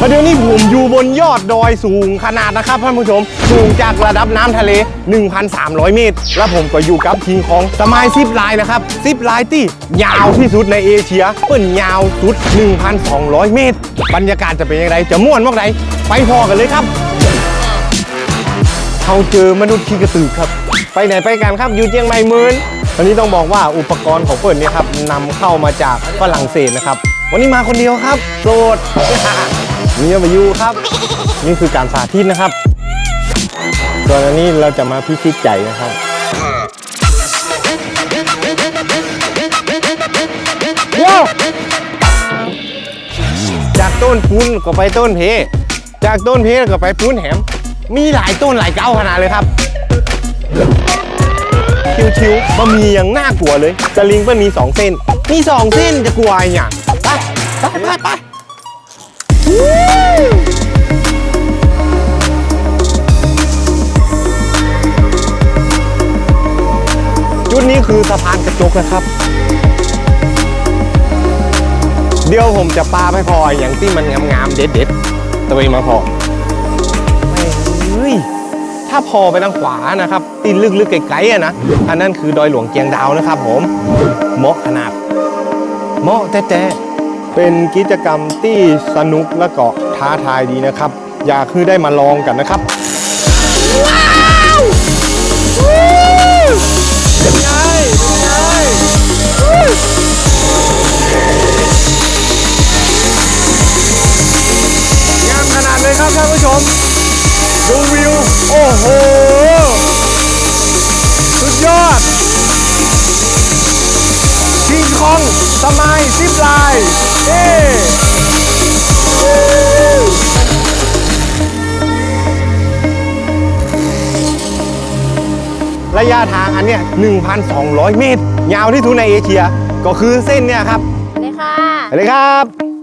ประเดี๋ยวนี้ผมอยู่บนยอดดอยสูงขนาดนะครับท่านผู้ชม สูงจากระดับน้ำทะเล 1,300 เมตร แล้วผมก็อยู่กับคิงของสมายซิปไลน์นะครับ ซิปไลน์ที่ยาวที่สุดในเอเชียเปิ้นยาวสุด 1,200 เมตร บรรยากาศจะเป็นยังไงจะม่วนมากไหนไปพอกันเลยครับเขาเจอมนุษย์ขี้กระตือครับ ไปไหนไปกันครับอยู่เจียงใหม่หมื่นวันนี้ต้องบอกว่าอุปกรณ์ของเปิดเนี่ยครับนำเข้ามาจากฝรั่งเศสนะครับ วันนี้มาคนเดียวครับ โสดมีมาอยู่ครับ นี่คือการสาธิตนะครับส่วนอันนี้เราจะมาพิชิตใจนะครับว้าวจากต้นพุ้นก็ไปต้นเพ จากต้นเพก็ไปพุ้นแหม มีหลายต้นหลายเก้าขนาดเลยครับ ชิวๆบะหมี่ยังน่ากลัวเลยสลิงมันมีสองเส้น มีสองเส้นจะกลัวอะไรอย่าง ไปไปไปจุดนี้คือสะพานกระจกนะครับ เดี๋ยวผมจะปาไปพออย่างที่มันงามๆเด็ดๆตัวเองมาพอไม่เฮ้ยถ้าพอไปทางขวานะครับ ตีนลึกๆไกลๆนะอันนั้นคือดอยหลวงเกียงดาวนะครับผมเหมาะขนาดเหมาะแท้ๆ เป็นกิจกรรมที่สนุกและก็ท้าทายดีนะครับ อยากคือได้มาลองกันนะครับว้าวเป็นไงเป็นไงงามขนาดเลยครับท่านผู้ชม ดูวิว โอ้โห องสมายซิปไลน์เย้ระยะทางอันเนี้ย1,200 เมตร ยาวที่สุดในเอเชีย ก็คือเส้นเนี่ยครับเลยค่ะไปเลยครับ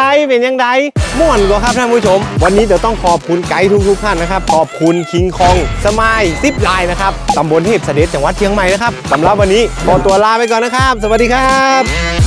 เป็นยังไงเป็นยังไงม่วนกว่าครับท่านผู้ชม วันนี้เดี๋ยวต้องขอบคุณไกด์ทุกๆท่านนะครับ ขอบคุณคิงคอง สมายซิปไลน์นะครับตำบลเทพเสด็จจังหวัดเชียงใหม่นะครับสำหรับวันนี้ขอตัวลาไปก่อนนะครับ สวัสดีครับ